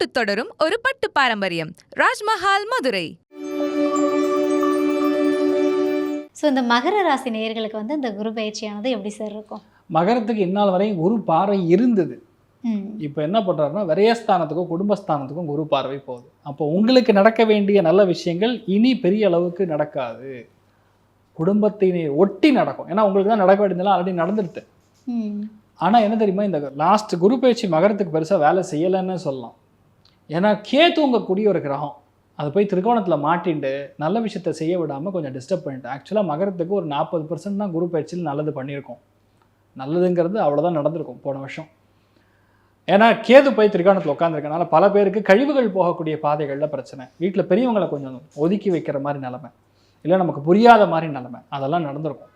தொட்டு தொடரும் ஒரு பட்டு பாரம்பரியம். ராஜ்மஹால் மதுரை. ஸோ இந்த மகர ராசி நேயர்களுக்கு வந்து இந்த குரு பயிற்சியானது எப்படி சார் இருக்கும்? மகரத்துக்கு இந்நாள் வரையும் குரு பார்வை இருந்தது. ம். இப்போ என்ன பண்ணுறாருன்னா விரயஸ்தானத்துக்கும் குடும்பஸ்தானத்துக்கும் குரு பார்வை போகுது. அப்போ உங்களுக்கு நடக்க வேண்டிய நல்ல விஷயங்கள் இனி பெரிய அளவுக்கு நடக்காது. குடும்பத்தினை ஒட்டி நடக்கும். ஏன்னா உங்களுக்கு தான் நடக்க வேண்டியதெல்லாம் ஆல்ரெடி நடந்துடுது. ம். ஆனால் என்ன தெரியுமா இந்த லாஸ்ட் குரு பயிற்சி மகரத்துக்கு பெருசாக வேலை செய்யலைன்னு சொல்லலாம். ஏன்னா கேத்து உங்கக்கூடிய ஒரு கிரகம். அது போய் திருகோணத்தில் மாட்டிண்டு நல்ல விஷயத்த செய்ய விடாமல் கொஞ்சம் டிஸ்டர்ப் பண்ணிட்டு ஆக்சுவலாக மகரத்துக்கு ஒரு நாற்பது பர்சன்ட் தான் குரு பயிற்சியில் நல்லது பண்ணியிருக்கோம். நல்லதுங்கிறது அவ்வளோதான் நடந்திருக்கும் போன வருஷம். ஏன்னா கேது போய் திரிகோணத்தில் உட்காந்துருக்கனால பல பேருக்கு கழிவுகள் போகக்கூடிய பாதைகளில் பிரச்சனை. வீட்டில் பெரியவங்களை கொஞ்சம் ஒதுக்கி வைக்கிற மாதிரி நிலமை. இல்லை நமக்கு புரியாத மாதிரி நிலமை. அதெல்லாம் நடந்திருக்கும்.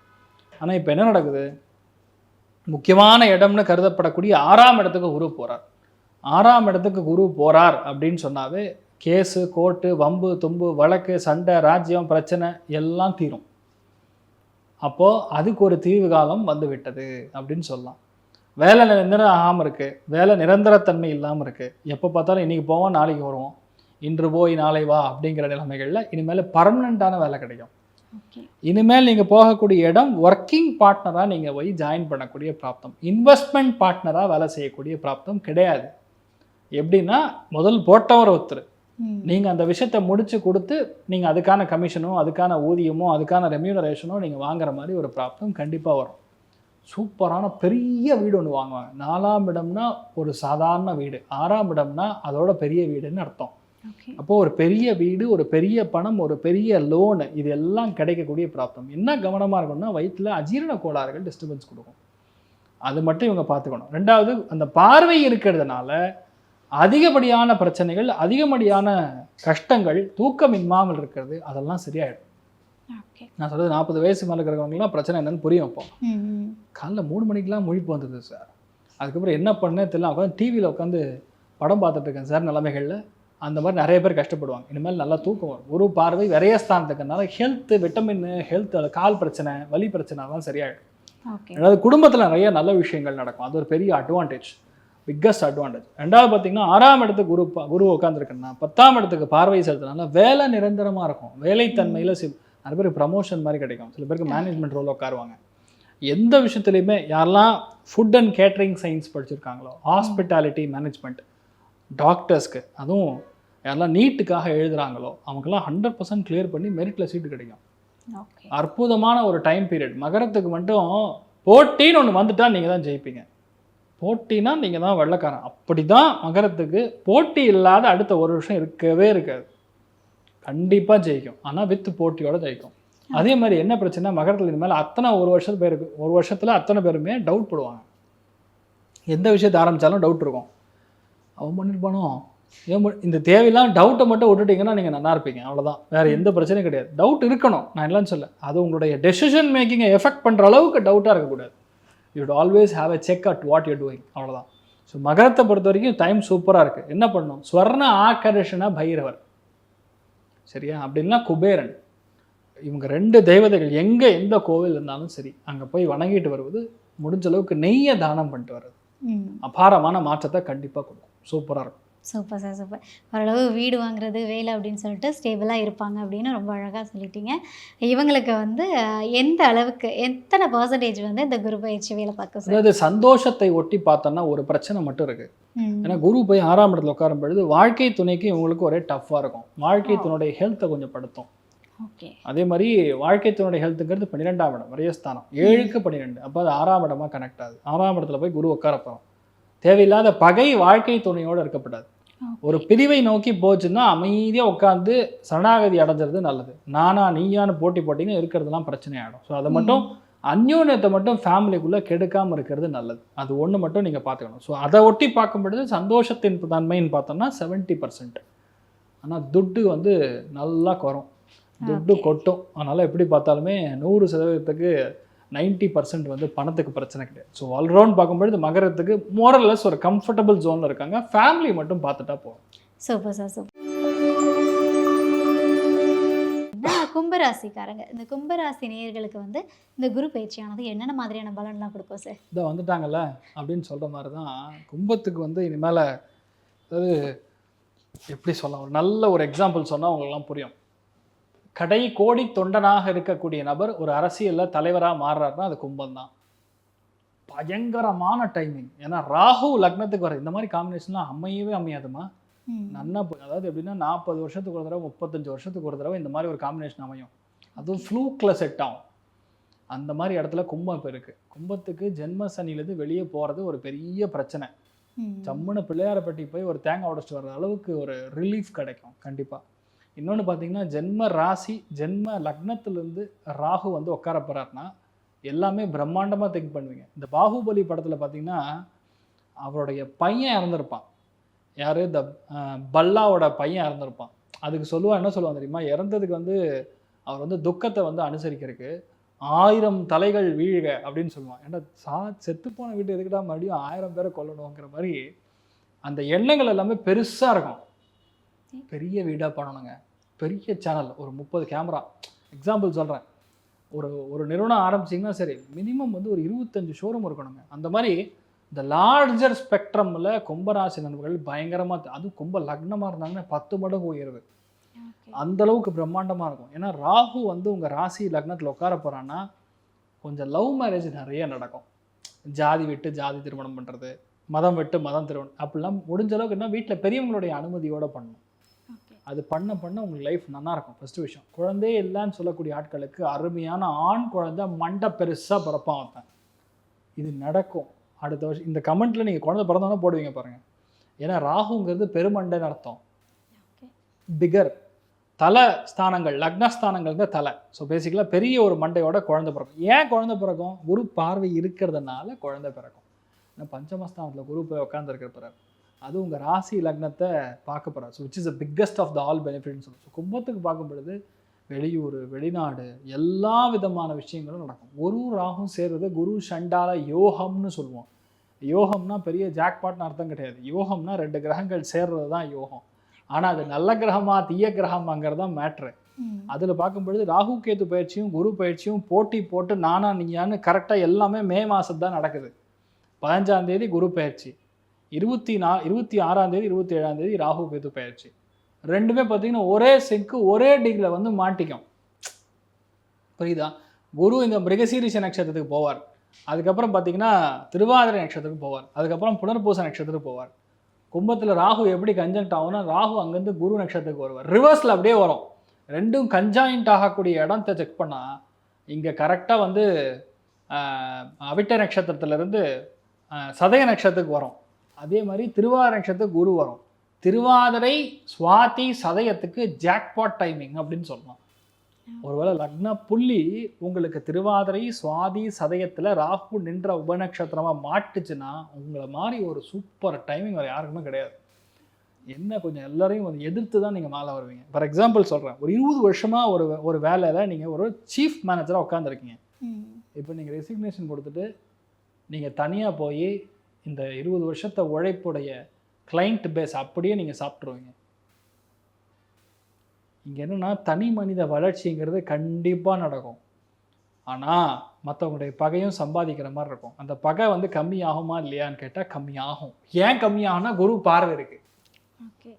ஆனால் இப்போ என்ன நடக்குது? முக்கியமான இடம்னு கருதப்படக்கூடிய ஆறாம் இடத்துக்கு குரு போகிறார் ஆறாம் இடத்துக்கு குரு போகிறார் அப்படின்னு சொன்னாவே கேஸு கோர்ட்டு வம்பு தும்பு வழக்கு சண்டை ராஜ்யம் பிரச்சனை எல்லாம் தீரும். அப்போது அதுக்கு ஒரு தீர்வு காலம் வந்து விட்டது அப்படின்னு சொல்லலாம். வேலை நிரந்தரம் ஆகாமல் இருக்குது வேலை நிரந்தரத்தன்மை இல்லாமல் இருக்குது எப்போ பார்த்தாலும் இன்றைக்கி போவோம் நாளைக்கு வருவோம். இன்று போய் நாளை வா அப்படிங்கிற நிலைமைகளில் இனிமேல் பர்மனண்ட்டான வேலை கிடைக்கும். இனிமேல் நீங்கள் போகக்கூடிய இடம் ஒர்க்கிங் பார்ட்னராக நீங்கள் போய் ஜாயின் பண்ணக்கூடிய பிராப்தம். இன்வெஸ்ட்மெண்ட் பார்ட்னராக வேலை செய்யக்கூடிய பிராப்தம் கிடையாது. எப்படின்னா முதல் போட்டவர் ஒருத்தர். நீங்கள் அந்த விஷயத்தை முடிச்சு கொடுத்து நீங்கள் அதுக்கான கமிஷனோ அதுக்கான ஊதியமோ அதுக்கான ரெமியூனரேஷனோ நீங்கள் வாங்குற மாதிரி ஒரு பிராப்தம் கண்டிப்பாக வரும். சூப்பரான பெரிய வீடு ஒன்று வாங்குவாங்க. நாலாம் இடம்னா ஒரு சாதாரண வீடு. ஆறாம் இடம்னா அதோட பெரிய வீடுன்னு அர்த்தம். ஓகே. அப்போ ஒரு பெரிய வீடு ஒரு பெரிய பணம் ஒரு பெரிய லோனு இது எல்லாம் கிடைக்கக்கூடிய பிராப்தம் என்ன கவனமாக இருக்கணும்னா வயிற்றில் அஜீரண கோளாறுகள் டிஸ்டர்பன்ஸ் கொடுக்கும். அது மட்டும் இவங்க பார்த்துக்கணும். ரெண்டாவது அந்த பார்வை இருக்கிறதுனால அதிகப்படியான பிரச்சனைகள் அதிகப்படியான கஷ்டங்கள் தூக்கம் இல்லாமல் இருக்கிறது அதெல்லாம் சரியாயிடும். நான் சொல்றது நாற்பது வயசு மேலே இருக்கிறவங்கலாம் பிரச்சனை என்னன்னு புரியும் இப்போ காலைல மூணு மணிக்கெலாம் முழிப்பு வந்தது சார். அதுக்கப்புறம் என்ன பண்ணே தெரியல. உட்காந்து டிவியில் உட்காந்து படம் பார்த்துட்டு இருக்கேன் சார் நிலைமைகளில். அந்த மாதிரி நிறைய பேர் கஷ்டப்படுவாங்க. இனிமேல் நல்லா தூக்கம் வரும். ஒரு பார்வை விரயஸ்தானத்துக்குனால ஹெல்த்து விட்டமின் ஹெல்த் கால் பிரச்சனை வலி பிரச்சனை அதெல்லாம் சரியாயிடும். அதாவது குடும்பத்தில் நிறைய நல்ல விஷயங்கள் நடக்கும். அது ஒரு பெரிய அட்வான்டேஜ் பிக்கஸ்ட் அட்வான்டேஜ் ரெண்டாவது பார்த்தீங்கன்னா ஆறாம் இடத்துக்கு குரு குரு உட்காந்துருக்குன்னா பத்தாம் இடத்துக்கு பார்வை செலுத்தினால வேலை நிரந்தரமாக இருக்கும். வேலைத்தன்மையில் சி நிறைய பேருக்கு ப்ரமோஷன் மாதிரி கிடைக்கும். சில பேருக்கு மேனேஜ்மெண்ட் ரோல் உட்காருவாங்க. எந்த விஷயத்துலையுமே யாரெல்லாம் ஃபுட் அண்ட் கேட்ரிங் சயின்ஸ் படிச்சிருக்காங்களோ ஹாஸ்பிட்டாலிட்டி மேனேஜ்மெண்ட் டாக்டர்ஸ்க்கு அதுவும் யாரெல்லாம் நீட்டுக்காக எழுதுறாங்களோ அவங்கெல்லாம் ஹண்ட்ரட் பர்சன்ட் கிளியர் பண்ணி மெரிட்டில் சீட்டு கிடைக்கும். அற்புதமான ஒரு டைம் பீரியட் மகரத்துக்கு மட்டும் போட்டின்னு ஒன்று வந்துட்டா நீங்கள் தான் ஜெயிப்பீங்க. போட்டினா நீங்கள் தான் வெள்ளக்காரன். அப்படி தான் மகரத்துக்கு போட்டி இல்லாத அடுத்த ஒரு வருஷம் இருக்கவே இருக்காது. கண்டிப்பாக ஜெயிக்கும். ஆனால் வித் போட்டியோட ஜெயிக்கும். அதே மாதிரி என்ன பிரச்சனை மகரத்தில் இனிமேல் அத்தனை ஒரு வருஷத்து பேருக்கு ஒரு வருஷத்தில் அத்தனை பேருமே டவுட் போடுவாங்க. எந்த விஷயத்தை ஆரம்பித்தாலும் டவுட் இருக்கும். அவன் பண்ணியிருப்பானோ ஏன் இந்த தேவையெல்லாம் டவுட்டை மட்டும் விட்டுட்டீங்கன்னா நீங்கள் நல்லா இருப்பீங்க. அவ்வளோதான் வேறு எந்த பிரச்சனையும் கிடையாது. டவுட் இருக்கணும். நான் இல்லைன்னு சொல்ல அது உங்களுடைய டெசிஷன் மேக்கிங்கை எஃபெக்ட் பண்ணுற அளவுக்கு டவுட்டாக இருக்கக்கூடாது. You'd always have a check at what you doing அவ்வளோதான் ஸோ மகரத்தை பொறுத்த வரைக்கும் டைம் சூப்பராக இருக்குது என்ன பண்ணணும்? ஸ்வர்ண ஆகர்ஷண பைரவர். சரியா? அப்படின்னா குபேரன். இவங்க ரெண்டு தெய்வதைகள் எங்கே எந்த கோவில் இருந்தாலும் சரி அங்கே போய் வணங்கிட்டு வருவது முடிஞ்ச அளவுக்கு நெய்யை தானம் பண்ணிட்டு வர்றது. அபாரமான மாற்றத்தை கண்டிப்பாக கொடுக்கும். சூப்பராக இருக்கும். சூப்பர் சார் சூப்பர் ஓரளவு வீடு வாங்குறது வேலை அப்படின்னு சொல்லிட்டு ஸ்டேபிளாக இருப்பாங்க அப்படின்னு ரொம்ப அழகாக சொல்லிட்டீங்க. இவங்களுக்கு வந்து எந்த அளவுக்கு எத்தனை பர்சன்டேஜ் வந்து இந்த குரு பயிற்சி வேலை பார்க்க அதாவது சந்தோஷத்தை ஒட்டி பார்த்தோன்னா ஒரு பிரச்சனை மட்டும் இருக்கு. ஏன்னா குரு போய் ஆறாம் இடத்துல உட்காரும் பொழுது வாழ்க்கை துணைக்கு இவங்களுக்கு ஒரே டஃப்பாக இருக்கும். வாழ்க்கை துணையுடைய ஹெல்த்தை கொஞ்சம் படுத்தும். ஓகே. அதே மாதிரி வாழ்க்கை துணையுடைய ஹெல்த்துங்கிறது பன்னிரெண்டாம் இடம் வரியஸ்தானம் ஏழுக்கு பன்னிரெண்டு. அப்போ அது ஆறாம் இடமா கனெக்ட் ஆகுது. ஆறாம் இடத்துல போய் குரு உட்கார போகிறோம் தேவையில்லாத பகை வாழ்க்கை துணையோடு இருக்கப்படாது. ஒரு பிரிவை நோக்கி போச்சுன்னா அமைதியாக உட்காந்து சரணாகதி அடைஞ்சிறது நல்லது. நானா நீயான்னு போட்டி போட்டிங்கன்னா இருக்கிறதுலாம் பிரச்சனை ஆகிடும் ஸோ அதை மட்டும் அந்யோன்யத்தை மட்டும் ஃபேமிலிக்குள்ளே கெடுக்காமல் இருக்கிறது நல்லது. அது ஒன்று மட்டும் நீங்கள் பார்த்துக்கணும். ஸோ அதை ஒட்டி பார்க்கும் பொழுது சந்தோஷத்தின் தன்மைன்னு பார்த்தோம்னா செவன்ட்டி பர்சன்ட் ஆனால் துட்டு வந்து நல்லா குறம் துட்டு. கொட்டும். அதனால் எப்படி பார்த்தாலுமே நூறு சதவீதத்துக்கு நைன்ட்டி பர்சன்ட் வந்து பணத்துக்கு பிரச்சனை கிடையாது. ஸோ ஆல்ரவுண்ட் பார்க்கும்பொழுது மகரத்துக்கு மோரல்லஸ் ஒரு கம்ஃபர்டபுள் ஜோனில் இருக்காங்க. ஃபேமிலி மட்டும் பார்த்துட்டா போதும். சூப்பர் சார் சூப்பர் கும்பராசிக்காரங்க இந்த கும்பராசி நேயர்களுக்கு வந்து இந்த குரு பயிற்சியானது என்னென்ன மாதிரியான பலன்லாம் கொடுக்கும் சார் இதை வந்துட்டாங்கல்ல? அப்படின்னு சொல்கிற மாதிரி தான் கும்பத்துக்கு வந்து இனிமேல் அதாவது எப்படி சொல்லலாம் ஒரு நல்ல ஒரு எக்ஸாம்பிள் சொன்னால் உங்களுக்குலாம் புரியும். கடை கோடி தொண்டனாக இருக்கக்கூடிய நபர் ஒரு அரசியலில் தலைவராக மாறுறாருன்னா அது கும்பம் தான் பயங்கரமான டைமிங் ஏன்னா ராகு லக்னத்துக்கு வர இந்த மாதிரி காம்பினேஷன்லாம் அமையவே அமையாதுமா. நன்னா அதாவது எப்படின்னா நாற்பது வருஷத்துக்கு ஒரு தடவை முப்பத்தஞ்சு வருஷத்துக்கு ஒரு தடவை இந்த மாதிரி ஒரு காம்பினேஷன் அமையும். அதுவும் ஃப்ளூக்கில் செட் ஆகும். அந்த மாதிரி இடத்துல கும்பம் இப்போ இருக்குது கும்பத்துக்கு ஜென்ம சனிலேருந்து வெளியே போகிறது ஒரு பெரிய பிரச்சனை. ம். ஜம்முன்னு பிள்ளையாரப்பட்டி போய் ஒரு தேங்காய் உடச்சிட்டு வர்ற அளவுக்கு ஒரு ரிலீஃப் கிடைக்கும் கண்டிப்பாக இன்னொன்று பார்த்தீங்கன்னா ஜென்ம ராசி ஜென்ம லக்னத்துலேருந்து ராகு வந்து உட்கார எல்லாமே பிரம்மாண்டமாக திங்க் பண்ணுவீங்க. இந்த பாகுபலி படத்தில் பார்த்தீங்கன்னா அவருடைய பையன் இறந்துருப்பான். யார்? இந்த பல்லாவோட பையன் இறந்துருப்பான். அதுக்கு சொல்லுவா என்ன சொல்லுவான் தெரியுமா? இறந்ததுக்கு வந்து அவர் வந்து துக்கத்தை வந்து அனுசரிக்கிறதுக்கு ஆயிரம் தலைகள் வீழ்க அப்படின்னு சொல்லுவான் ஏன்னா சா செத்துப்போன வீட்டு எதுக்கிட்டா மறுபடியும் ஆயிரம் பேரை கொல்லணுங்கிற மாதிரி அந்த எண்ணங்கள் எல்லாமே பெருசாக இருக்கும். பெரிய வீடாக பண்ணணுங்க. பெரிய சேனல் ஒரு முப்பது கேமரா எக்ஸாம்பிள் சொல்கிறேன் ஒரு ஒரு நிறுவனம் ஆரம்பிச்சிங்கன்னா சரி மினிமம் வந்து ஒரு இருபத்தஞ்சு ஷோரூம் இருக்கணுங்க. அந்த மாதிரி இந்த லார்ஜர் ஸ்பெக்ட்ரமில் கும்பராசி நண்பர்கள் பயங்கரமாக அதுவும் கும்ப லக்னமாக இருந்தாங்கன்னா பத்து மடங்கு உயர்வு. Okay. அந்த அளவுக்கு பிரம்மாண்டமாக இருக்கும். ஏன்னா ராகு வந்து உங்கள் ராசி லக்னத்தில் உட்கார போகிறான்னா கொஞ்சம் லவ் மேரேஜ் நிறைய நடக்கும். ஜாதி விட்டு ஜாதி திருமணம் பண்ணுறது மதம் விட்டு மதம் திருமணம் அப்படிலாம் முடிஞ்ச அளவுக்கு என்ன வீட்டில் பெரியவங்களுடைய அனுமதியோட பண்ணணும். அது பண்ண பண்ண உங்களுக்கு லைஃப் நல்லா இருக்கும் ஃபர்ஸ்ட் விஷயம். குழந்தையே இல்லைன்னு சொல்லக்கூடிய ஆட்களுக்கு அருமையான ஆண் குழந்தை மண்டை பெருசாக பிறப்பான் அவன். இது நடக்கும். அடுத்த வருஷம் இந்த கமெண்ட்டில் நீங்கள் குழந்தை பிறந்தோன்னே போடுவீங்க பாருங்கள் ஏன்னா ராகுங்கிறது பெருமண்டைன்னு அர்த்தம். பிகர் தலை ஸ்தானங்கள் லக்னஸ்தானங்கள் தான் தலை. ஸோ பேசிக்கலாக பெரிய ஒரு மண்டையோட குழந்தை பிறக்கும். ஏன் குழந்தை பிறக்கும்? குரு பார்வை இருக்கிறதுனால குழந்தை பிறக்கும். ஏன்னா பஞ்சமஸ்தானத்தில் குரு போய் உட்காந்துருக்கிற பிறகு அது உங்கள் ராசி லக்னத்தை பார்க்க போகிறார் so which is the biggest of the all பெனிஃபிட்னு சொல்லுவோம். ஸோ கும்பத்துக்கு பார்க்கும் பொழுது வெளியூர் வெளிநாடு எல்லா விதமான விஷயங்களும் நடக்கும். குரு ராகும் சேர்றது குரு சண்டால யோகம்னு சொல்லுவோம். யோகம்னா பெரிய ஜாக்பாட்னு அர்த்தம் கிடையாது. யோகம்னா ரெண்டு கிரகங்கள் சேர்றது தான் யோகம். ஆனால் அது நல்ல கிரகமா தீய கிரகமாங்கிறது தான் மேட்ரு. அதில் பார்க்கும் பொழுது ராகு கேது பயிற்சியும் குரு பயிற்சியும் போட்டி போட்டு நானா நீயான்னு கரெக்டாக எல்லாமே மே மாதம் தான் நடக்குது. பதினஞ்சாம் தேதி குரு பயிற்சி. இருபத்தி நா இருபத்தி ஆறாம் தேதி இருபத்தி ஏழாம் தேதி ராகு கேது பயிற்சி. ரெண்டுமே பார்த்தீங்கன்னா ஒரே செக்கு ஒரே டிகிரியில் வந்து மாட்டிக்கும். புரியுதா? குரு இந்த மிருகசீரிஷ நட்சத்திரத்துக்கு போவார். அதுக்கப்புறம் பார்த்தீங்கன்னா திருவாதிரை நட்சத்திரத்துக்கு போவார். அதுக்கப்புறம் புனர்பூச நட்சத்திரத்துக்கு போவார். கும்பத்தில் ராகு எப்படி கன்ஜங்ட் ஆகும்னா ராகு அங்கேருந்து குரு நட்சத்திரத்துக்கு வருவார். ரிவர்ஸில் அப்படியே வரும். ரெண்டும் கன்ஜாயின்ட் ஆகக்கூடிய இடத்த செக் பண்ணால் இங்கே கரெக்டாக வந்து அவிட்ட நட்சத்திரத்துலேருந்து சதய நட்சத்திரத்துக்கு வரும். அதே மாதிரி திருவாதிரை நட்சத்திரத்துக்கு குரு வரும். திருவாதிரை சுவாதி சதயத்துக்கு ஜாக்பாட் டைமிங் அப்படின்னு சொல்லலாம். ஒருவேளை லக்ன புள்ளி உங்களுக்கு திருவாதிரை சுவாதி சதயத்தில் ராகு நின்ற உபநட்சத்திரமா மாட்டுச்சுன்னா உங்களை மாதிரி ஒரு சூப்பர் டைமிங் வேறு யாருக்குமே கிடையாது. என்ன கொஞ்சம் எல்லாரையும் வந்து எதிர்த்து தான் நீங்கள் மேலே வருவீங்க. ஃபார் எக்ஸாம்பிள் சொல்கிறேன் ஒரு இருபது வருஷமாக ஒரு ஒரு வேலையில் நீங்கள் ஒரு சீஃப் மேனேஜராக உட்காந்துருக்கீங்க. இப்போ நீங்கள் ரெசிக்னேஷன் கொடுத்துட்டு நீங்கள் தனியாக போய் இந்த இருபது வருஷத்தை உழைப்புடைய கிளைண்ட் பேஸ் அப்படியே நீங்கள் சாப்பிட்ருவீங்க இங்கே என்னன்னா தனி மனித வளர்ச்சிங்கிறது கண்டிப்பாக நடக்கும். ஆனால் மற்றவங்களுடைய பகையும் சம்பாதிக்கிற மாதிரி இருக்கும். அந்த பகை வந்து கம்மி ஆகுமா இல்லையான்னு கேட்டால் கம்மி ஆகும். ஏன் கம்மி ஆகும்னா குரு பார்வை இருக்குது.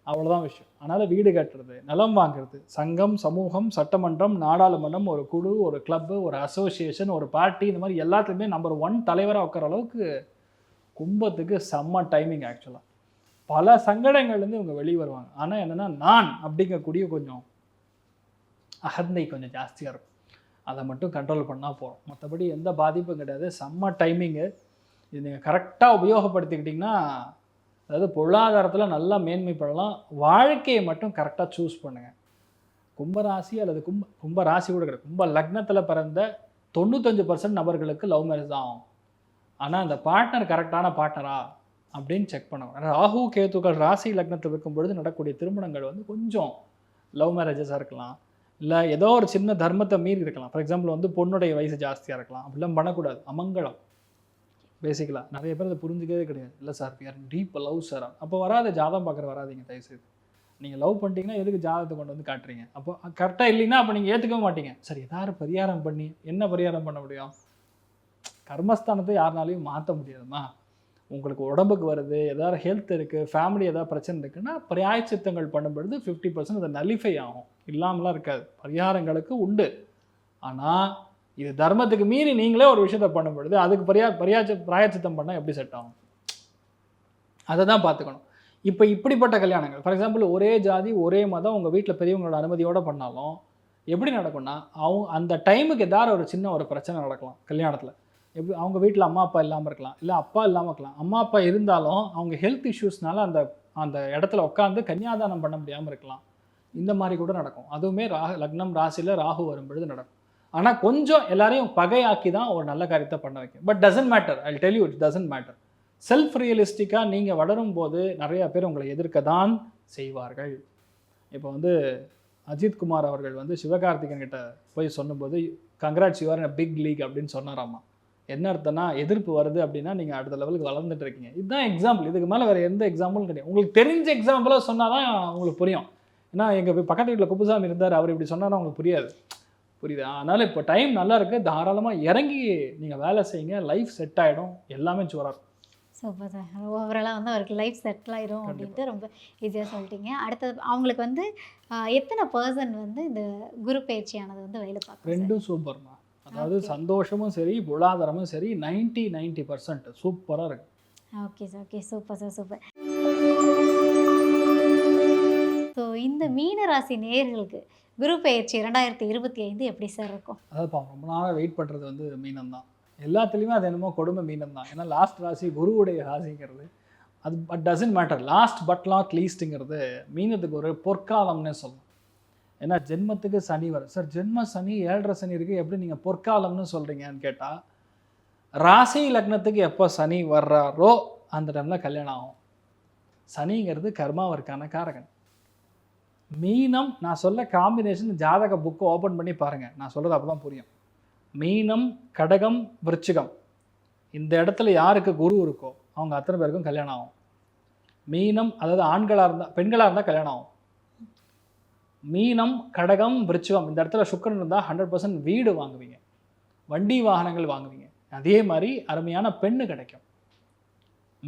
அவ்வளோதான் விஷயம். அதனால் வீடு கட்டுறது நிலம் வாங்குறது சங்கம் சமூகம் சட்டமன்றம் நாடாளுமன்றம் ஒரு குழு ஒரு கிளப்பு ஒரு அசோசியேஷன் ஒரு பார்ட்டி இந்த மாதிரி எல்லாத்துலேயுமே நம்பர் ஒன் தலைவராக உட்கார அளவுக்கு கும்பத்துக்கு செம்ம டைமிங் ஆக்சுவலாக பல சங்கடங்கள்லேருந்து இவங்க வெளியே வருவாங்க. ஆனால் என்னென்னா நான் அப்படிங்கக்கூடிய கொஞ்சம் அகந்தை கொஞ்சம் ஜாஸ்தியாக இருக்கும். அதை மட்டும் கண்ட்ரோல் பண்ணால் போகிறோம் மற்றபடி எந்த பாதிப்பும் கிடையாது. செம்ம டைமிங்கு இது நீங்கள் கரெக்டாக உபயோகப்படுத்திக்கிட்டிங்கன்னா அதாவது பொருளாதாரத்தில் நல்லா மேன்மை வாழ்க்கையை மட்டும் கரெக்டாக சூஸ் பண்ணுங்கள் கும்பராசி அல்லது கும்ப கும்ப ராசி கூட கிடையாது. கும்ப லக்னத்தில் பிறந்த தொண்ணூத்தஞ்சு பர்சன்ட் நபர்களுக்கு லவ் மேரேஜ் தான் ஆகும். ஆனால் அந்த பார்ட்னர் கரெக்டான பார்ட்னரா அப்படின்னு செக் பண்ணணும். ராகு கேத்துக்கள் ராசி லக்னத்தில் இருக்கும் பொழுது நடக்கக்கூடிய திருமணங்கள் வந்து கொஞ்சம் லவ் மேரேஜஸாக இருக்கலாம். இல்லை ஏதோ ஒரு சின்ன தர்மத்தை மீறி இருக்கலாம். ஃபார் எக்ஸாம்பிள் வந்து பொண்ணுடைய வயசு ஜாஸ்தியாக இருக்கலாம். அப்படிலாம் பண்ணக்கூடாது. அமங்கலம். பேசிக்கலாம் நிறைய பேர் அதை புரிஞ்சுக்கவே கிடையாது. இல்லை சார் யார் டீப் லவ் சார் அப்போ வராத ஜாதம் பார்க்குற வராதீங்க தயவுசெய்து. நீங்கள் லவ் பண்ணிட்டீங்கன்னா எதுக்கு ஜாதகத்தை கொண்டு வந்து காட்டுறீங்க? அப்போ கரெக்டாக இல்லைன்னா அப்போ நீங்கள் ஏற்றுக்கவே மாட்டீங்க. சரி ஏதாவது பரிகாரம் பண்ணி என்ன பரிகாரம் பண்ண முடியும்? கர்மஸ்தானத்தை யாருனாலையும் மாற்ற முடியாதுமா உங்களுக்கு உடம்புக்கு வருது ஏதாவது ஹெல்த் இருக்குது ஃபேமிலி ஏதாவது பிரச்சனை இருக்குன்னா பிராயச்சித்தங்கள் பண்ணும்பொழுது ஃபிஃப்டி பர்சன்ட் அது நலிஃபை ஆகும். இல்லாமலாம் இருக்காது. பரிகாரங்களுக்கு உண்டு. ஆனால் இது தர்மத்துக்கு மீறி நீங்களே ஒரு விஷயத்த பண்ணும்பொழுது அதுக்கு பரியா பரியாச்ச பிராயச்சித்தம் பண்ணால் எப்படி செட் ஆகும்? அதை தான் பார்த்துக்கணும். இப்போ இப்படிப்பட்ட கல்யாணங்கள் ஃபார் எக்ஸாம்பிள் ஒரே ஜாதி ஒரே மதம் உங்கள் வீட்டில் பெரியவங்களோட அனுமதியோடு பண்ணாலும் எப்படி நடக்கும்னா அவங்க அந்த டைமுக்கு ஏதாவது ஒரு சின்ன ஒரு பிரச்சனை நடக்கலாம் கல்யாணத்தில். எப்படி அவங்க வீட்டில் அம்மா அப்பா இல்லாமல் இருக்கலாம். இல்லை அப்பா இல்லாமல் இருக்கலாம். அம்மா அப்பா இருந்தாலும் அவங்க ஹெல்த் இஷ்யூஸ்னால அந்த அந்த இடத்துல உட்காந்து கன்னியாதானம் பண்ண முடியாமல் இருக்கலாம். இந்த மாதிரி கூட நடக்கும். அதுவுமே ரா லக்னம் ராசியில் ராகு வரும்பொழுது நடக்கும். ஆனால் கொஞ்சம் எல்லாரையும் பகையாக்கி தான் ஒரு நல்ல காரியத்தை பண்ண வைக்கும். But doesn't matter I tell you it doesn't matter self ரியலிஸ்டிக்காக நீங்கள் வளரும் போது நிறையா பேர் உங்களை எதிர்க்க தான் செய்வார்கள். இப்போ வந்து அஜித் குமார் அவர்கள் வந்து சிவகார்த்திகன் கிட்ட போய் சொல்லும்போது கங்க்ராட்ஸ் யூஆர் பிக் லீக் அப்படின்னு சொன்னாராமா. என்ன அர்த்தம்னா எதிர்ப்பு வருது அப்படின்னா நீங்கள் அடுத்த லெவலுக்கு வளர்ந்துட்டு இருக்கீங்க. இதுதான் எக்ஸாம்பிள் இதுக்கு மேலே வேறு எந்த எக்ஸாம்பிளும் கிடையாது. உங்களுக்கு தெரிஞ்ச எக்ஸாம்பிளாக சொன்னால் தான் உங்களுக்கு புரியும். ஏன்னா எங்கள் பக்கத்து வீட்டில் குப்புசாமி இருந்தார். அவர் இப்படி சொன்னார்னா உங்களுக்கு புரியாது. புரியுது? அதனால் இப்போ டைம் நல்லா இருக்குது தாராளமாக இறங்கி நீங்கள் வேலை செய்யுங்க. லைஃப் செட் ஆகிடும் எல்லாமே சூறாக இருக்கும். சூப்பர் சார் ஓவராலாக வந்து அவருக்கு லைஃப் செட்டில் ஆயிரும் அப்படின்ட்டு ரொம்ப ஈஸியாக சொல்லிட்டீங்க. அடுத்தது அவங்களுக்கு வந்து எத்தனை பர்சன்ட் வந்து இந்த குரு பயிற்சியானது வந்து வேலை பார்க்கும் ரெண்டும் சூப்பர்மா அதாவது. சந்தோஷமும் சரி பொருளாதாரமும் சரி 90 நைன்ட்டி பர்சன்ட் சூப்பராக இருக்கு. Okay sir okay super sir super so இந்த மீன ராசி நேயர்களுக்கு குரு பயிற்சி இரண்டாயிரத்தி இருபத்தி ஐந்து எப்படி சார் இருக்கும்? அதாவது பாவம் ரொம்ப நாளாக வெயிட் பண்ணுறது வந்து மீனம் தான் எல்லாத்துலேயுமே அது என்னமோ கொடுமை மீனம் தான் ஏன்னா லாஸ்ட் ராசி குருவுடைய ராசிங்கிறது அது but doesn't matter last but not லீஸ்ட்டுங்கிறது மீனத்துக்கு ஒரு பொற்காலம்னே சொல்லலாம் ஏன்னா ஜென்மத்துக்கு சனி வரும் சார் ஜென்ம சனி ஏழரை சனி இருக்குது எப்படி நீங்கள் பொற்காலம்னு சொல்கிறீங்கன்னு கேட்டால் ராசி லக்னத்துக்கு எப்போ சனி வர்றாரோ அந்த டைமில் கல்யாணம் ஆகும். சனிங்கிறது கர்மாவிற்கான காரகன். மீனம் நான் சொல்ல காம்பினேஷன் ஜாதக புக்கை ஓப்பன் பண்ணி பாருங்கள் நான் சொல்கிறது அப்போ தான் புரியும். மீனம் கடகம் விருச்சிகம். இந்த இடத்துல யாருக்கு குரு இருக்கோ அவங்க அத்தனை பேருக்கும் கல்யாணம் ஆகும். மீனம் அதாவது ஆண்களாக இருந்தால் பெண்களாக இருந்தால் கல்யாணம் ஆகும். மீனம் கடகம் விருச்சிகம் இந்த இடத்துல சுக்கரன் இருந்தால் ஹண்ட்ரட் பர்சன்ட் வீடு வாங்குவீங்க. வண்டி வாகனங்கள் வாங்குவீங்க. அதே மாதிரி அருமையான பெண்ணு கிடைக்கும்.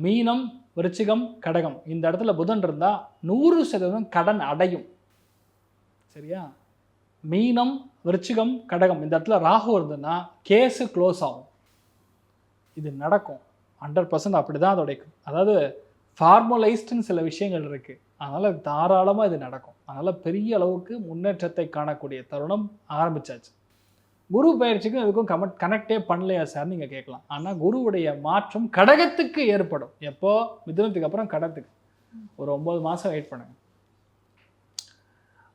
மீனம் விருச்சிகம் கடகம் இந்த இடத்துல புதன் இருந்தால் நூறு சதவீதம் கடன் அடையும். சரியா? மீனம் விருச்சிகம் கடகம் இந்த இடத்துல ராகு இருந்ததுன்னா கேஸு க்ளோஸ் ஆகும். இது நடக்கும். ஹண்ட்ரட் பர்சன்ட் அப்படி தான் அதோடைய அதாவது ஃபார்முலைஸ்டுன்னு சில விஷயங்கள் இருக்குது அதனால் தாராளமாக இது நடக்கும். அதனால் பெரிய அளவுக்கு முன்னேற்றத்தை காணக்கூடிய தருணம் ஆரம்பிச்சாச்சு. குரு பயிற்சிக்கும் இதுக்கும் கமெண்ட் கனெக்டே பண்ணலையா சார் நீங்கள் கேட்கலாம். ஆனால் குருவுடைய மாற்றம் கடகத்துக்கு ஏற்படும். எப்போ? மிதுனத்துக்கு அப்புறம் கடகத்துக்கு. ஒரு ஒம்பது மாதம் வெயிட் பண்ணுங்க.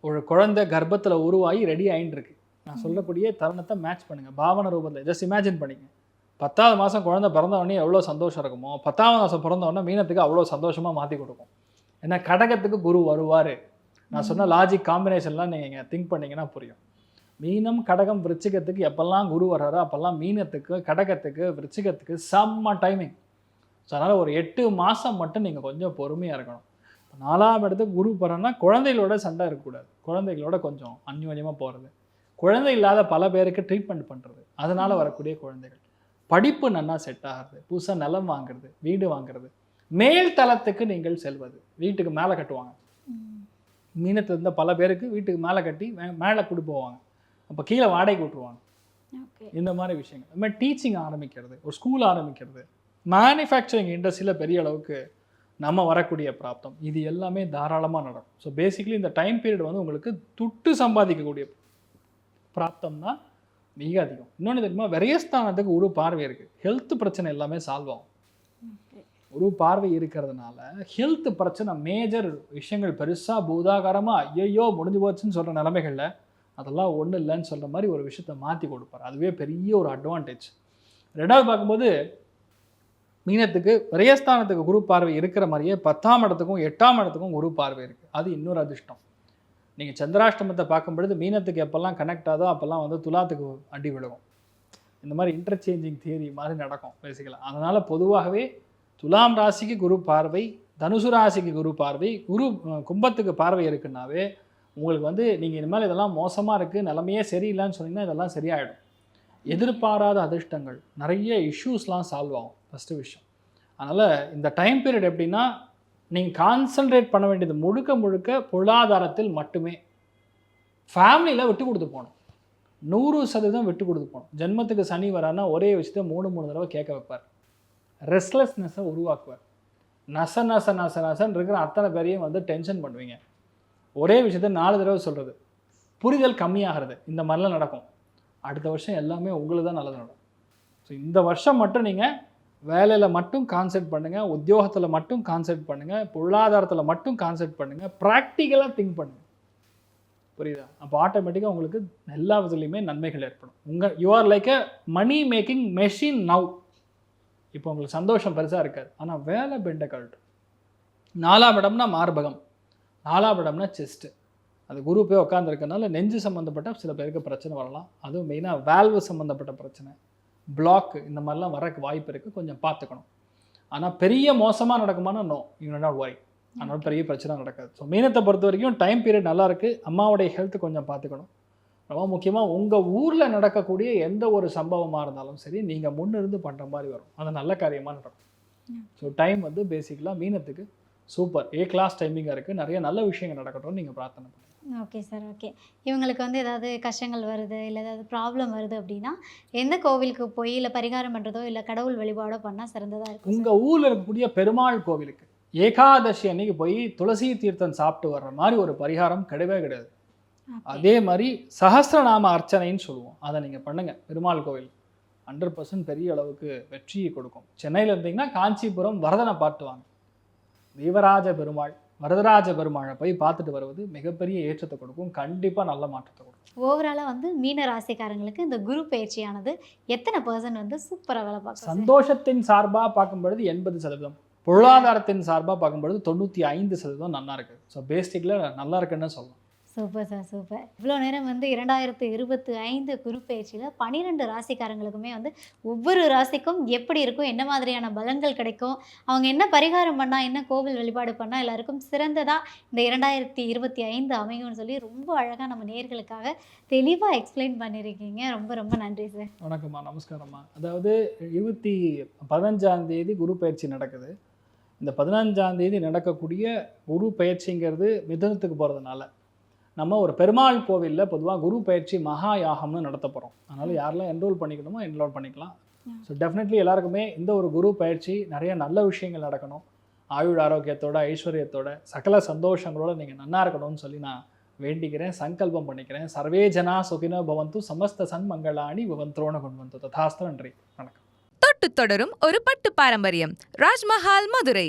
ஒரு குழந்தை கர்ப்பத்தில் உருவாகி ரெடி ஆயின்னு இருக்கு நான் சொல்லக்கூடிய தருணத்தை மேட்ச் பண்ணுங்கள் பாவன ரூபத்தில் ஜஸ்ட் இமேஜின் பண்ணிங்க. பத்தாவது மாதம் குழந்தை பிறந்த உடனே எவ்வளோ சந்தோஷம் இருக்குமோ? பத்தாவது மாதம் பிறந்த உடனே மீனத்துக்கு அவ்வளோ சந்தோஷமாக மாற்றி கொடுக்கும். ஏன்னா கடகத்துக்கு குரு வருவார். நான் சொன்ன லாஜிக் காம்பினேஷன்லாம் நீங்கள் திங்க் பண்ணிங்கன்னா புரியும். மீனம் கடகம் விருச்சிகத்துக்கு எப்பெல்லாம் குரு வர்றாரோ அப்போல்லாம் மீனத்துக்கு கடகத்துக்கு விருச்சிகத்துக்கு செம்ம டைமிங் ஸோ அதனால் ஒரு எட்டு மாதம் மட்டும் நீங்கள் கொஞ்சம் பொறுமையாக இருக்கணும். இப்ப நாலாம் இடத்துக்கு குரு போகிறோன்னா குழந்தைகளோட சண்டை இருக்கக்கூடாது. குழந்தைகளோட கொஞ்சம் அந்யோன்யமாக போகிறது குழந்தை இல்லாத பல பேருக்கு ட்ரீட்மெண்ட் பண்ணுறது அதனால் வரக்கூடிய குழந்தைகள். படிப்பு நல்லா செட் ஆகிறது. புதுசாக நிலம் வாங்குறது வீடு வாங்குறது. மேல் தளத்துக்கு நீங்கள் செல்வது. வீட்டுக்கு மேலே கட்டுவாங்க. மீனத்தில் இருந்த பல பேருக்கு வீட்டுக்கு மேலே கட்டி மேலே கொண்டு போவாங்க. அப்போ கீழே வாடகை விட்டுருவாங்க ஓகே. இந்த மாதிரி விஷயங்கள். அது மாதிரி டீச்சிங் ஆரம்பிக்கிறது ஒரு ஸ்கூல் ஆரம்பிக்கிறது மேனுஃபேக்சரிங் இண்டஸ்ட்ரியில் பெரிய அளவுக்கு நம்ம வரக்கூடிய பிராப்தம். இது எல்லாமே தாராளமாக நடக்கும். ஸோ பேசிக்கலி இந்த டைம் பீரியட் வந்து உங்களுக்கு துட்டு சம்பாதிக்கக்கூடிய பிராப்தம் தான் மிக அதிகம். இன்னொன்று தெரியுமா? விரயஸ்தானத்துக்கு ஒரு பார்வை இருக்குது ஹெல்த் பிரச்சனை எல்லாமே சால்வ் ஆகும். ஒரு பார்வை இருக்கிறதுனால ஹெல்த் பிரச்சனை மேஜர் விஷயங்கள் பெருசாக பூதாகாரமாக ஐயோ முடிஞ்சு போச்சுன்னு சொல்கிற நிலைமைகளில் அதெல்லாம் ஒன்றும் இல்லைன்னு சொல்கிற மாதிரி ஒரு விஷயத்த மாற்றி கொடுப்பார். அதுவே பெரிய ஒரு அட்வான்டேஜ் ரெண்டாவது பார்க்கும்போது மீனத்துக்கு விரயஸ்தானத்துக்கு குரு பார்வை இருக்கிற மாதிரியே பத்தாம் இடத்துக்கும் எட்டாம் இடத்துக்கும் குரு பார்வை இருக்குது அது இன்னொரு அதிர்ஷ்டம். நீங்கள் சந்திராஷ்டமத்தை பார்க்கும் பொழுது மீனத்துக்கு எப்போல்லாம் கனெக்ட் ஆதோ அப்போல்லாம் வந்து துலாத்துக்கு அடி விழுகும். இந்த மாதிரி இன்டர்சேஞ்சிங் தியரி மாதிரி நடக்கும் பேசிக்கலாம் அதனால் பொதுவாகவே துலாம் ராசிக்கு குரு பார்வை தனுசு ராசிக்கு குரு பார்வை குரு கும்பத்துக்கு பார்வை இருக்குன்னாவே உங்களுக்கு வந்து நீங்கள் இனிமேல் இதெல்லாம் மோசமாக இருக்குது நிலமையே சரியில்லைன்னு சொன்னீங்கன்னா இதெல்லாம் சரியாயிடும். எதிர்பாராத அதிர்ஷ்டங்கள் நிறைய இஷ்யூஸ்லாம் சால்வ் ஆகும் ஃபஸ்ட்டு விஷயம். அதனால் இந்த டைம் பீரியட் எப்படின்னா நீங்கள் கான்சென்ட்ரேட் பண்ண வேண்டியது முழுக்க முழுக்க பொருளாதாரத்தில் மட்டுமே. ஃபேமிலியில் விட்டு கொடுத்து போகணும். நூறு சதவீதம் விட்டு கொடுத்து போகணும். ஜென்மத்துக்கு சனி வரான்னா ஒரே விஷயத்தை மூணு மூணு தடவை கேட்க வைப்பார். ரெஸ்ட்லெஸ்னஸை உருவாக்குவார். நச நச நச நசன் இருக்கிற அத்தனை பேரையும் வந்து டென்ஷன் பண்ணுவீங்க. ஒரே விஷயத்த நாலு தடவை சொல்கிறது புரிதல் கம்மியாகிறது. இந்த மாதிரிலாம் நடக்கும். அடுத்த வருஷம் எல்லாமே உங்களுக்கு தான் நல்லது நடக்கும். ஸோ இந்த வருஷம் மட்டும் நீங்கள் வேலையில் மட்டும் கான்சென்ட் பண்ணுங்கள் உத்தியோகத்தில் மட்டும் கான்சென்ட் பண்ணுங்கள் பொருளாதாரத்தில் மட்டும் கான்சென்ட் பண்ணுங்கள் ப்ராக்டிக்கலாக திங்க் பண்ணுங்கள் புரியுதா? அப்போ ஆட்டோமேட்டிக்காக உங்களுக்கு எல்லா விதத்துலையுமே நன்மைகள் ஏற்படும். உங்கள் you are like a money making machine now இப்போ உங்களுக்கு சந்தோஷம் பெருசாக இருக்காது. ஆனால் வேலை பெண்டை கழட்டும் நாலாம் இடம்னா மார்பகம். நாலாம் இடம்னா செஸ்ட்டு அது குரு போய் உட்காந்துருக்கனால நெஞ்சு சம்மந்தப்பட்ட சில பேருக்கு பிரச்சனை வரலாம். அதுவும் மெயினாக வேல்வு சம்மந்தப்பட்ட பிரச்சனை. பிளாக்கு இந்த மாதிரிலாம் வரக்கு வாய்ப்பு இருக்குது கொஞ்சம் பார்த்துக்கணும். ஆனால் பெரிய மோசமாக நடக்குமானா நோ யூ நாட் ஒரி அதனால பெரிய பிரச்சனை நடக்காது. ஸோ மீனத்தை பொறுத்த வரைக்கும் டைம் பீரியட் நல்லாயிருக்கு அம்மாவுடைய ஹெல்த் கொஞ்சம் பார்த்துக்கணும். ரொம்ப முக்கியமாக உங்கள் ஊரில் நடக்கக்கூடிய எந்த ஒரு சம்பவமாக இருந்தாலும் சரி நீங்கள் முன்னிருந்து பண்ணுற மாதிரி வரும். அது நல்ல காரியமாக நடக்கும். ஸோ டைம் வந்து பேசிக்கலாக மீனத்துக்கு சூப்பர் ஏ கிளாஸ் டைமிங்காக இருக்குது நிறைய நல்ல விஷயங்கள் நடக்கட்டும் நீங்கள் பிரார்த்தனை பண்ணுங்க. ஓகே சார் ஓகே இவங்களுக்கு வந்து ஏதாவது கஷ்டங்கள் வருது இல்லை ஏதாவது ப்ராப்ளம் வருது அப்படின்னா எந்த கோவிலுக்கு போய் இல்லை பரிகாரம் பண்ணுறதோ இல்லை கடவுள் வழிபாடோ பண்ணால் சிறந்ததாக இருக்கும் உங்கள் ஊரில் இருக்கக்கூடிய பெருமாள் கோவிலுக்கு ஏகாதசி அன்னைக்கு போய் துளசி தீர்த்தம் சாப்பிட்டு வர்ற மாதிரி ஒரு பரிகாரம் கிடையவே கிடையாது. அதே மாதிரி சஹஸ்ரநாம அர்ச்சனைன்னு சொல்லுவோம். அதை நீங்கள் பண்ணுங்கள் பெருமாள் கோவில் ஹண்ட்ரட் பர்சன்ட் பெரிய அளவுக்கு வெற்றியை கொடுக்கும். சென்னையில் இருந்தீங்கன்னா காஞ்சிபுரம் வரதனை பார்த்து வாங்க. தேவராஜ பெருமாள் வரதராஜ பெருமாளை போய் பார்த்துட்டு வருவது மிகப்பெரிய ஏற்றத்தை கொடுக்கும். கண்டிப்பாக நல்ல மாற்றத்தை கொடுக்கும். ஓவராலாக வந்து மீன ராசிக்காரங்களுக்கு இந்த குரு பயிற்சியானது எத்தனை பர்சன்ட் வந்து சூப்பராக வேலை பார்க்கும் சந்தோஷத்தின் சார்பாக பார்க்கும்பொழுது எண்பது சதவீதம். பொருளாதாரத்தின் சார்பாக பார்க்கும்பொழுது தொண்ணூற்றி ஐந்து சதவீதம் நல்லா இருக்குது ஸோ பேசிக்கில் நல்லா இருக்குன்னு சொல்லலாம். Super sir super. இவ்வளோ நேரம் வந்து இரண்டாயிரத்து இருபத்தி ஐந்து குரு பயிற்சியில் பன்னிரெண்டு ராசிக்காரங்களுக்குமே வந்து ஒவ்வொரு ராசிக்கும் எப்படி இருக்கும் என்ன மாதிரியான பலன்கள் கிடைக்கும் அவங்க என்ன பரிகாரம் பண்ணால் என்ன கோவில் வழிபாடு பண்ணால் எல்லாருக்கும் சிறந்ததாக இந்த இரண்டாயிரத்தி இருபத்தி ஐந்து அமையும்னு சொல்லி ரொம்ப அழகாக நம்ம நேர்களுக்காக தெளிவாக எக்ஸ்பிளைன் பண்ணியிருக்கீங்க ரொம்ப ரொம்ப நன்றி சார். வணக்கம்மா நமஸ்காரம்மா. அதாவது இருபத்தி பதினஞ்சாம் தேதி குரு பயிற்சி நடக்குது. இந்த பதினஞ்சாம் தேதி நடக்கக்கூடிய குரு பயிற்சிங்கிறது மிதனத்துக்கு போகிறதுனால நம்ம ஒரு பெருமாள் கோவிலில் பொதுவாக குரு பயிற்சி மகா யாகம்னு நடத்த போகிறோம் அதனால் யாரெல்லாம் என்ரோல் பண்ணிக்கணுமோ என்ரோல் பண்ணிக்கலாம். ஸோ டெஃபினெட்லி எல்லாருக்குமே இந்த ஒரு குரு பயிற்சி நிறைய நல்ல விஷயங்கள் நடக்கணும். ஆயுள் ஆரோக்கியத்தோட ஐஸ்வர்யத்தோட சகல சந்தோஷங்களோட நீங்கள் நன்னா இருக்கணும்னு சொல்லி நான் வேண்டிக்கிறேன் சங்கல்பம் பண்ணிக்கிறேன். சர்வே ஜனா சுகினோ பவந்து சமஸ்த சன்மங்களாணி பவந்த்ரோண குண்வந்து ததாஸ்த நன்றி. வணக்கம். தொட்டு தொடரும் ஒரு பட்டு பாரம்பரியம் ராஜ்மஹால் மதுரை.